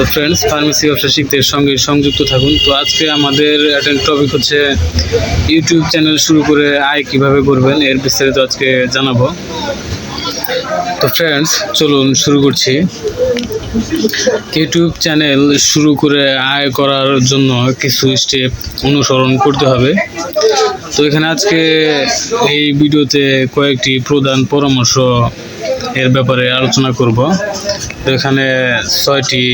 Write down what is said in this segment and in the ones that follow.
তো friends pharmacy ব্যবসা শিখতে সঙ্গে সংযুক্ত থাকুন। তো আজকে আমাদের একটা টপিক হচ্ছে ইউটিউব চ্যানেল শুরু করে আয় কীভাবে করবেন, এর বিস্তারিত আজকে জানাব। তো ফ্রেন্ডস চলুন শুরু করছি। ইউটিউব চ্যানেল শুরু করে আয় করার জন্য কিছু স্টেপ অনুসরণ করতে হবে। তো এখানে আজকে এই ভিডিওতে কয়েকটি প্রধান পরামর্শ এর ব্যাপারে আলোচনা করব। এখানে ছয়টি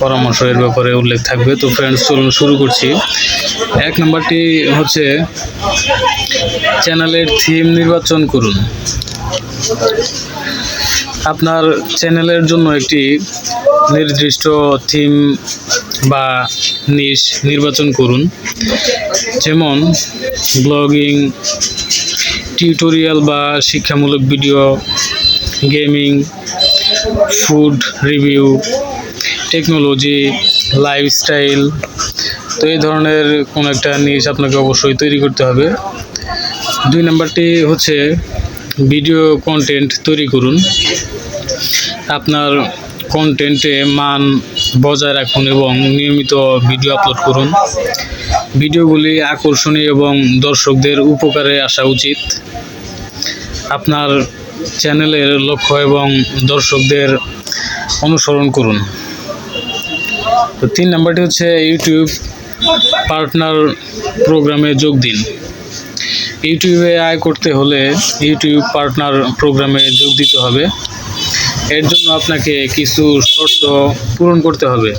পরামর্শ এর ব্যাপারে উল্লেখ থাকবে। তো ফ্রেন্ডস চলুন শুরু করছি। এক নম্বরটি হচ্ছে, চ্যানেলের থিম নির্বাচন করুন। আপনার চ্যানেলের জন্য একটি নির্দিষ্ট থিম বা নিশ নির্বাচন করুন। যেমন ব্লগিং টিউটোরিয়াল বা শিক্ষামূলক video gaming food review technology lifestyle তো এই ধরনের কোনো একটা নিশ আপনাকে অবশ্যই তৈরি করতে হবে। দুই নাম্বারটি হচ্ছে ভিডিও কন্টেন্ট তৈরি করুন। আপনার কন্টেন্টে মান বজায় রাখুন এবং নিয়মিত ভিডিও আপলোড করুন। ভিডিওগুলি আকর্ষণীয় এবং দর্শকদের উপকারে আসা উচিত। আপনার চ্যানেলের লক্ষ্য এবং দর্শকদের অনুসরণ করুন। তো তিন নাম্বারটি হচ্ছে ইউটিউব পার্টনার প্রোগ্রামে যোগ দিন। ইউটিউবে আয় করতে হলে ইউটিউব পার্টনার প্রোগ্রামে যোগ দিতে হবে। এর জন্য আপনাকে কিছু শর্ত পূরণ করতে হবে।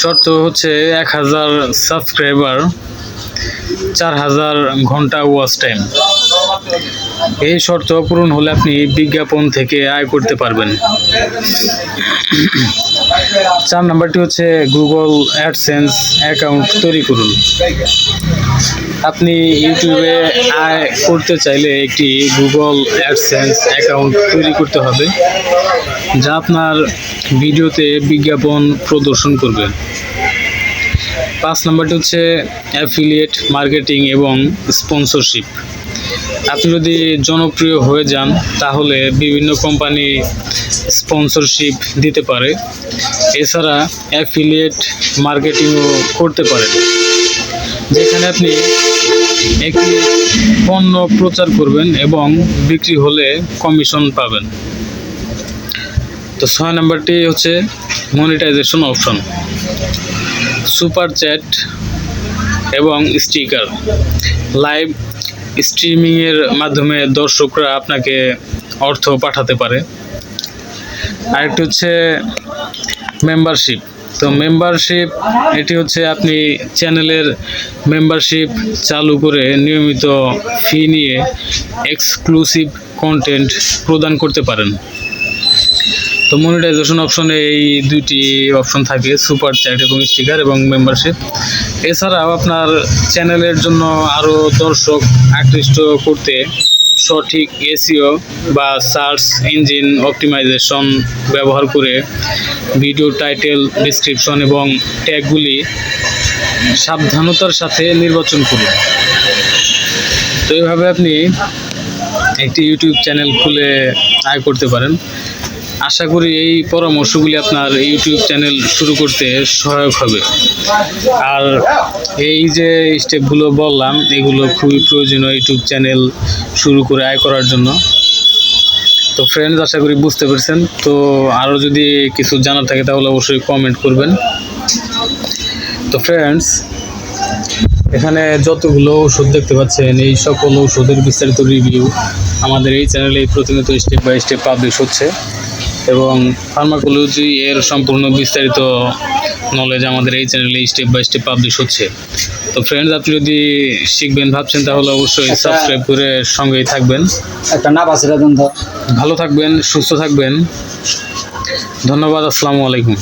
শর্ত হচ্ছে এক হাজার সাবস্ক্রাইবার, চার হাজার ঘণ্টা ওয়াচ টাইম এই শর্ত পূরণ হলে আপনি বিজ্ঞাপন থেকে আয় করতে পারবেন। চার নাম্বারটি হচ্ছে গুগল অ্যাডসেন্স অ্যাকাউন্ট তৈরি করুন। আপনি ইউটিউবে আয় করতে চাইলে একটি গুগল অ্যাডসেন্স অ্যাকাউন্ট তৈরি করতে হবে, যা আপনার ভিডিওতে বিজ্ঞাপন প্রদর্শন করবে। পাঁচ নাম্বারটি হচ্ছে অ্যাফিলিয়েট মার্কেটিং এবং স্পন্সরশিপ আপনি যদি জনপ্রিয় হয়ে যান, তাহলে বিভিন্ন কোম্পানি স্পন্সরশিপ দিতে পারে। এছাড়া অ্যাফিলিয়েট মার্কেটিংও করতে পারেন। যেখানে আপনি একটি পণ্য প্রচার করবেন এবং বিক্রি হলে কমিশন পাবেন। তো ছয় নাম্বারটি হচ্ছে মনিটাইজেশন অপশন সুপার চ্যাট এবং স্টিকার লাইভ স্ট্রিমিংয়ের মাধ্যমে দর্শকরা আপনাকে অর্থ পাঠাতে পারে। আরেকটি হচ্ছে মেম্বারশিপ তো মেম্বারশিপ এটি হচ্ছে আপনি চ্যানেলের মেম্বারশিপ চালু করে নিয়মিত ফি নিয়ে এক্সক্লুসিভ কন্টেন্ট প্রদান করতে পারেন। তো মনিটাইজেশন অপশনে এই দুইটি অপশন থাকে সুপার চ্যাট এবং স্টিকার এবং মেম্বারশিপ এছাড়াও আপনার চ্যানেলের জন্য আরও দর্শক আকৃষ্ট করতে সঠিক এসিও বা সার্চ ইঞ্জিন অপটিমাইজেশন ব্যবহার করে ভিডিও টাইটেল ডিসক্রিপশন এবং ট্যাগগুলি সাবধানতার সাথে নির্বাচন করুন। তো এইভাবে আপনি একটি ইউটিউব চ্যানেল খুলে আয় করতে পারেন। আশা করি এই পরামর্শগুলি আপনার ইউটিউব চ্যানেল শুরু করতে সহায়ক হবে। আর এই যে স্টেপগুলো বললাম, এগুলো খুবই প্রয়োজনীয় ইউটিউব চ্যানেল শুরু করে আয় করার জন্য। তো ফ্রেন্ডস আশা করি বুঝতে পেরেছেন। তো আরও যদি কিছু জানার থাকে তাহলে অবশ্যই কমেন্ট করবেন। তো ফ্রেন্ডস এখানে যতগুলো ওষুধ দেখতে পাচ্ছেন, এই সকল ওষুধের বিস্তারিত রিভিউ আমাদের এই চ্যানেলে প্রতিনিয়ত স্টেপ বাই স্টেপ পাবলিশ হচ্ছে। এবং ফার্মাকোলজি এর সম্পূর্ণ বিস্তারিত নলেজ আমাদের এই চ্যানেলে স্টেপ বাই স্টেপ পাবলিশ হচ্ছে। তো ফ্রেন্ডস আপনি যদি শিখবেন ভাবছেন তাহলে অবশ্যই আচ্ছা। সাবস্ক্রাইব করে সঙ্গেই থাকবেন। একটা না আছে ভালো থাকবেন সুস্থ থাকবেন। ধন্যবাদ আসসালামু আলাইকুম।